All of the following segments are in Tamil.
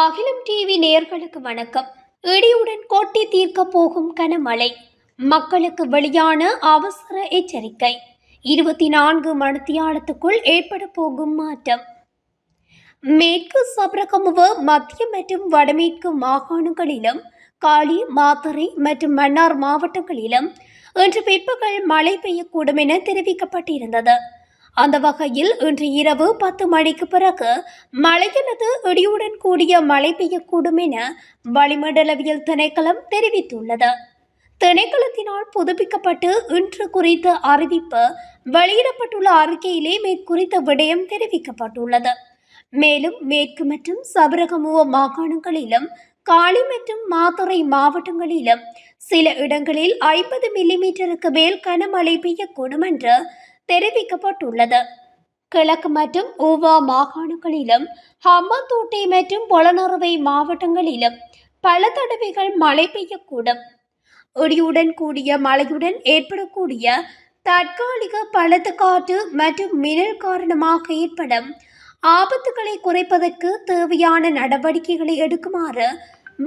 அகிலம் டிவி நேர்களுக்கு வணக்கம். இடியுடன் கொட்டி தீர்க்க போகும் கனமழை. மக்களுக்கு வெளியான அவசர எச்சரிக்கை. இருபத்தி நான்கு மணித்தியாலத்துக்குள் ஏற்பட போகும் மாற்றம். மேற்கு சபரகமுவ மத்திய மற்றும் வடமேற்கு மாகாணங்களிலும் காளி மாத்தறை மற்றும் மன்னார் மாவட்டங்களிலும் இன்று பிற்பகல் மழை பெய்யக்கூடும் என தெரிவிக்கப்பட்டிருந்தது. அந்த வகையில் இன்று இரவு பத்து மணிக்கு பிறகு மழையானது இடியுடன் கூடிய மழை பெய்யக்கூடும் என வளிமண்டலவியல் திணைக்களம் தெரிவித்துள்ளது. திணைக்களத்தினால் புதுப்பிக்கப்பட்டு இன்று குறித்த அறிவிப்பு வெளியிடப்பட்டுள்ள அறிக்கையிலே மேற்குறித்த விடயம் தெரிவிக்கப்பட்டுள்ளது. மேலும் மேற்கு மற்றும் சபரகமுவ மாகாணங்களிலும் காளி மற்றும் மாதுரை மாவட்டங்களிலும் சில இடங்களில் ஐம்பது மில்லிமீட்டருக்கு மேல் கனமழை பெய்யக்கூடும் என்று தெரிவிக்கப்பட்டுள்ளது. கிழக்கு மற்றும் ஊவா மாகாணங்களிலும் ஹம்மத்தூட்டை மற்றும் பொலனறுவை மாவட்டங்களிலும் பல தடவைகள் மழை பெய்யக்கூடும். ஒடியுடன் கூடிய மழையுடன் ஏற்படக்கூடிய தற்காலிக பலத்த காற்று மற்றும் மின்னல் காரணமாக ஏற்படும் ஆபத்துகளை குறைப்பதற்கு தேவையான நடவடிக்கைகளை எடுக்குமாறு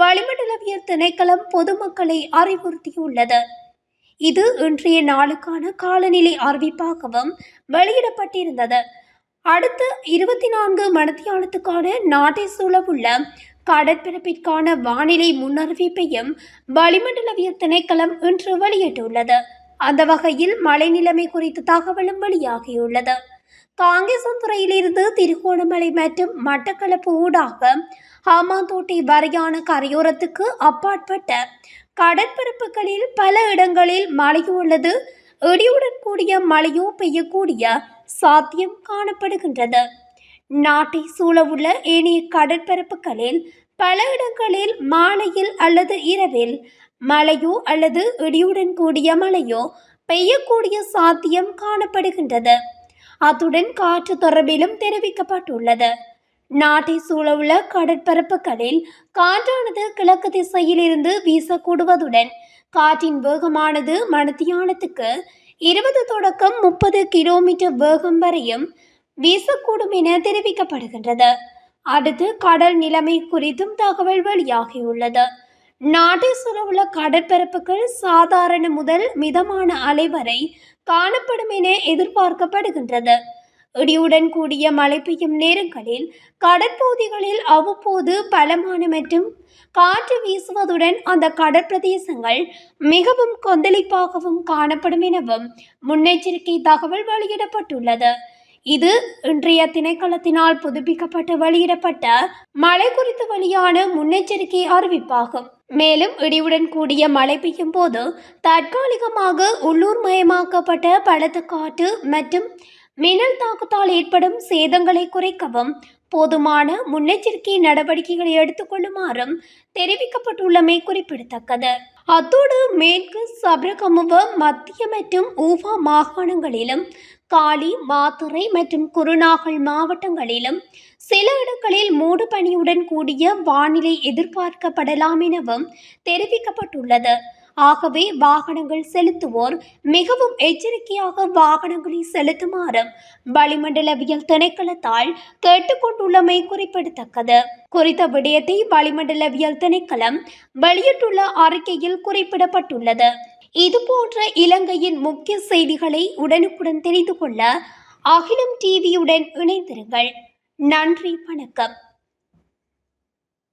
வளிமண்டலவியல் திணைக்களம் பொதுமக்களை அறிவுறுத்தியுள்ளது. இது இன்றைய நாளுக்கான காலநிலை அறிவிப்பாகவும் வெளியிடப்பட்டிருந்தது. அடுத்த இருபத்தி நான்கு மணித்தியாலத்துக்கான நாட்டை சூழவுள்ள கடற்பரப்பிற்கான வானிலை முன்னறிவிப்பையும் வளிமண்டலவியல் திணைக்களம் இன்று வெளியிட்டுள்ளது. அந்த வகையில் மழை நிலைமை குறித்த தகவலும் வெளியாகியுள்ளது. காங்கேசந்துறையிலிருந்து திருகோணமலை மற்றும் மட்டக்களப்பு ஊடாக ஹாமாந்தோட்டை வரையான கரையோரத்துக்கு அப்பாற்பட்ட கடற்பரப்புகளில் பல இடங்களில் மழையோ உள்ளது. இடியுடன் கூடிய மழையோ பெய்யக்கூடிய சாத்தியம் காணப்படுகின்றது. நாட்டை சூழவுள்ள ஏனைய கடற்பரப்புகளில் பல இடங்களில் மாலையில் அல்லது இரவில் மழையோ அல்லது இடியுடன் கூடிய மழையோ பெய்யக்கூடிய சாத்தியம் காணப்படுகின்றது. அத்துடன் காற்று தொடர்பிலும் தெரிவிக்கப்பட்டுள்ளது. நாட்டை சூழவுள்ள கடற்பரப்புகளில் காற்றானது கிழக்கு திசையிலிருந்து வீசக்கூடுவதுடன் காற்றின் வேகமானது மணித்தியானத்துக்கு இருபது தொடக்கம் முப்பது கிலோமீட்டர் வேகம் வரையும் வீசக்கூடும் என தெரிவிக்கப்படுகின்றது. அடுத்து கடல் நிலைமை குறித்தும் தகவல் வெளியாகியுள்ளது. நாட்டை சூழவுள்ள கடற்பரப்புகள் சாதாரண முதல் மிதமான அலை வரை காணப்படும் என எதிர்பார்க்கப்படுகின்றது. இடியுடன் கூடிய மழை பெய்யும் நேரங்களில் கடற்பகுதிகளில் அவ்வப்போது பலமான மற்றும் காற்று வீசுவதுடன் அந்த கடற்பிரதேசங்கள் மிகவும் கொந்தளிப்பாகவும் காணப்படும் எனவும் முன்னெச்சரிக்கை தகவல் வெளியிடப்பட்டுள்ளது. இது இன்றைய திணைக்களத்தினால் புதுப்பிக்கப்பட்டு வெளியிடப்பட்ட மழை குறித்து வெளியான முன்னெச்சரிக்கை அறிவிப்பாகும். மேலும் இடியுடன் கூடிய மழை பெய்யும் போது தற்காலிகமாக உள்ளூர் மயமாக்கப்பட்ட பலத்த காற்று மற்றும் மின்னல் தாக்கத்தால் ஏற்படும் சேதங்களை குறைக்கவும் போதுமான முன்னெச்சரிக்கை நடவடிக்கைகளை எடுத்துக்கொள்ளுமாறும் தெரிவிக்கப்பட்டுள்ளமை குறிப்பிடத்தக்கது. அத்தோடு மேற்கு சபரகமுவ மத்திய மற்றும் ஊவா மாகாணங்களிலும் காலி மாத்துறை மற்றும் குருநாகல் மாவட்டங்களிலும் சில இடங்களில் மூடு பனியுடன் கூடிய வானிலை எதிர்பார்க்கப்படலாம் எனவும் தெரிவிக்கப்பட்டுள்ளது. ஆகவே வாகனங்கள் செலுத்துவோர் மிகவும் எச்சரிக்கையாக வாகனங்களை செலுத்துமாறு வளிமண்டலவியல் திணைக்களத்தால் கேட்டுக்கொண்டுள்ளமை குறிப்பிடத்தக்கது. குறித்த விடயத்தை வளிமண்டலவியல் திணைக்களம் வெளியிட்டுள்ள அறிக்கையில் குறிப்பிடப்பட்டுள்ளது. இதுபோன்ற இலங்கையின் முக்கிய செய்திகளை உடனுக்குடன் தெரிந்து கொள்ள அகிலம் டிவியுடன் இணைந்திருங்கள். நன்றி வணக்கம்.